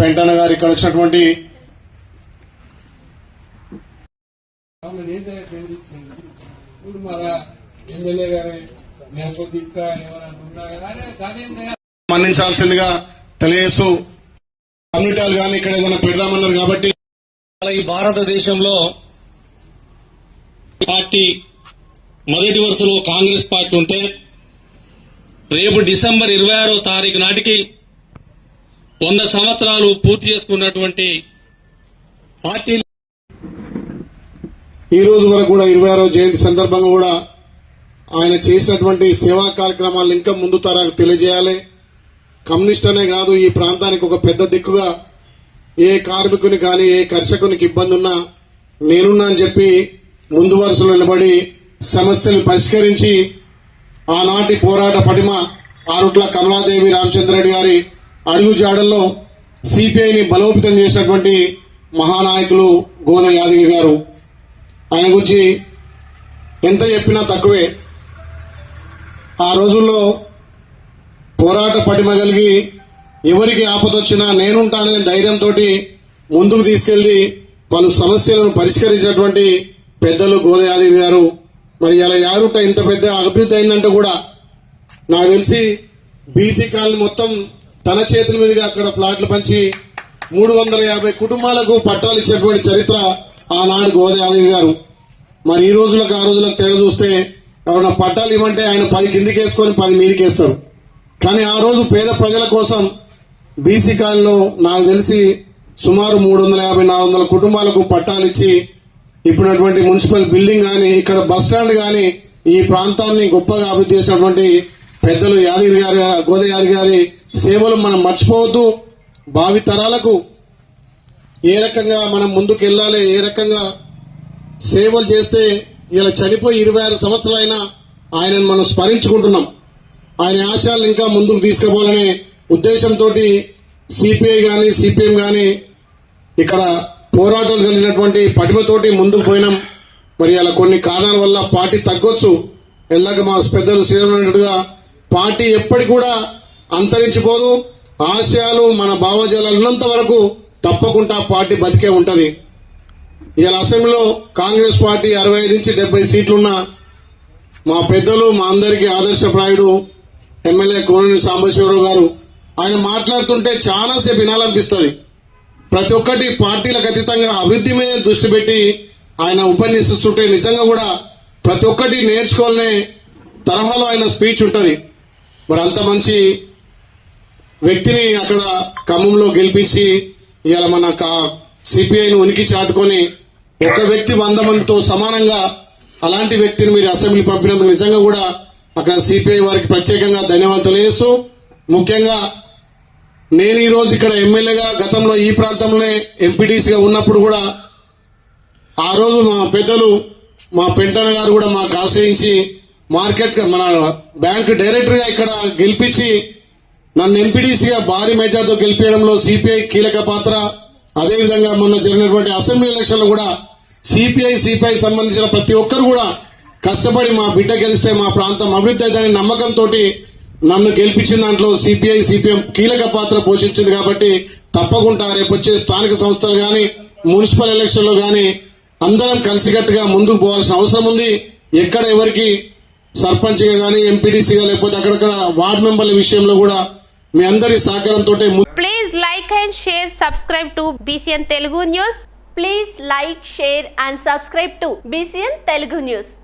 పెంటన్న గారు ఇక్కడ వచ్చినటువంటి కానీ మన్నించాల్సిందిగా తెలియజేస్తూ కమ్యూనిటీలు కానీ ఇక్కడ ఏదైనా పెడదామన్నారు కాబట్టి అలా ఈ భారతదేశంలో పార్టీ మొదటి వరుసలో కాంగ్రెస్ పార్టీ ఉంటే రేపు డిసెంబర్ ఇరవై ఆరో తారీఖు నాటికి వంద సంవత్సరాలు పూర్తి చేసుకున్నటువంటి పార్టీ ఈ రోజు వరకు కూడా ఇరవై ఆరో జయంతి సందర్భంగా కూడా ఆయన చేసినటువంటి సేవా కార్యక్రమాలను ఇంకా ముందు తరాలకు తెలియజేయాలి. కమ్యూనిస్ట్ అనే కాదు ఈ ప్రాంతానికి ఒక పెద్ద దిక్కుగా ఏ కార్మికుని కానీ ఏ కర్షకునికి ఇబ్బంది ఉన్నా నేనున్నా అని చెప్పి ముందు వరుసలో నిలబడి సమస్యలు పరిష్కరించి ఆనాటి పోరాట పటిమ ఆరుట్ల కమలాదేవి రామచంద్రరెడ్డి గారి అడుగు జాడల్లో సిపిఐని బలోపేతం చేసినటువంటి మహానాయకులు గోన యాదగిరి గారు. ఆయన గురించి ఎంత చెప్పినా తక్కువే. ఆ రోజుల్లో పోరాట పటిమ కలిగి ఎవరికి ఆపదొచ్చినా నేనుంటాననే ధైర్యంతో ముందుకు తీసుకెళ్ళి పలు సమస్యలను పరిష్కరించినటువంటి పెద్దలు గోదయాదేవి గారు. మరి ఇలా యారుట ఇంత పెద్ద అభివృద్ధి అయిందంటే కూడా నాకు తెలిసి బీసీ కాలనీ మొత్తం తన చేతుల మీదుగా అక్కడ ఫ్లాట్లు పంచి మూడు వందల యాభై కుటుంబాలకు పట్టాలు ఇచ్చినటువంటి చరిత్ర ఆనాడు గోదావరి గారు. మరి ఈ రోజులకు ఆ రోజులకు తేడా చూస్తే ఎవరైనా పట్టాలు ఇవ్వంటే ఆయన పది కిందికేసుకొని పది మీదకేస్తారు. కానీ ఆ రోజు పేద ప్రజల కోసం బీసీ కాలంలో నాకు తెలిసి సుమారు మూడు వందల యాభై నాలుగు వందల కుటుంబాలకు పట్టాలు ఇచ్చి ఇప్పుడున్నటువంటి మున్సిపల్ బిల్డింగ్ కానీ ఇక్కడ బస్ స్టాండ్ కానీ ఈ ప్రాంతాన్ని గొప్పగా అభివృద్ధి చేసినటువంటి పెద్దలు యాదగిరి గారు గోదయారి గారి సేవలు మనం మర్చిపోవద్దు. భావి తరాలకు ఏ రకంగా మనం ముందుకు వెళ్ళాలి ఏ రకంగా సేవలు చేస్తే ఇలా చనిపోయి ఇరవై ఆరు సంవత్సరాలైనా ఆయనను మనం స్మరించుకుంటున్నాం. ఆయన ఆశయాలను ఇంకా ముందుకు తీసుకుపోవాలనే ఉద్దేశంతో సిపిఐ కానీ సిపిఎం కానీ ఇక్కడ పోరాటాలు కలిగినటువంటి పటిమతోటి ముందుకు పోయినాం. మరి అలా కొన్ని కారణాల వల్ల పార్టీ తగ్గొచ్చు. ఎలాగ మా పెద్దలు శ్రీరామన్నట్టుగా పార్టీ ఎప్పటికి కూడా అంతరించిపోదు. ఆశయాలు మన భావజాలు ఉన్నంత వరకు తప్పకుండా పార్టీ బతికే ఉంటుంది. ఇవాళ అసెంబ్లీలో కాంగ్రెస్ పార్టీ అరవై ఐదు నుంచి డెబ్బై సీట్లున్న మా పెద్దలు మా అందరికీ ఆదర్శప్రాయుడు ఎమ్మెల్యే కోనేని సాంబశివరావు గారు. ఆయన మాట్లాడుతుంటే చాలాసేపు వినాలనిపిస్తుంది. ప్రతి ఒక్కటి పార్టీలకు అతీతంగా అభివృద్ధి మీద దృష్టి పెట్టి ఆయన ఉపన్యసిస్తుంటే నిజంగా కూడా ప్రతి ఒక్కటి నేర్చుకోవాలనే తరహాలో ఆయన స్పీచ్ ఉంటుంది. మరి అంత మంచి వ్యక్తిని అక్కడ ఖమ్మంలో గెలిపించి ఇవాళ మన సిపిఐని ఉనికి చాటుకొని ఒక వ్యక్తి వంద మందితో సమానంగా అలాంటి వ్యక్తిని మీరు అసెంబ్లీ పంపినందుకు నిజంగా కూడా అక్కడ సిపిఐ వారికి ప్రత్యేకంగా ధన్యవాదాలు తెలియజేస్తూ ముఖ్యంగా నేను ఈరోజు ఇక్కడ ఎమ్మెల్యేగా గతంలో ఈ ప్రాంతంలోనే ఎంపీటీసీగా ఉన్నప్పుడు కూడా ఆ రోజు మా పెద్దలు మా పెంటన గారు కూడా మాకు ఆశ్రయించి మార్కెట్ మన బ్యాంక్ డైరెక్టర్గా ఇక్కడ గెలిపించి నన్ను ఎంపీడీసీగా భారీ మెజార్టీతో గెలిపించడంలో సిపిఐ కీలక పాత్ర. అదేవిధంగా మొన్న జరిగినటువంటి అసెంబ్లీ ఎలక్షన్లు కూడా సిపిఐ సిపిఐ సంబంధించిన ప్రతి ఒక్కరు కూడా కష్టపడి మా బిడ్డ గెలిస్తే మా ప్రాంతం అభివృద్ధి అవుతుందని నమ్మకంతో నన్ను గెలిపించిన దాంట్లో సిపిఐ సిపిఎం కీలక పాత్ర పోషించింది కాబట్టి తప్పకుండా రేపు వచ్చే స్థానిక సంస్థలు కానీ మున్సిపల్ ఎలక్షన్లు కానీ అందరం కలిసికట్టుగా ముందుకు పోవాల్సిన అవసరం ఉంది. ఎక్కడ ఎవరికి సర్పంచ్గా కానీ ఎంపీడీసీగా లేకపోతే అక్కడక్కడ వార్డ్ మెంబర్ల విషయంలో కూడా మీ అందరి సహకారంతో please like and share subscribe to BCN Telugu news please like share and subscribe to BCN Telugu news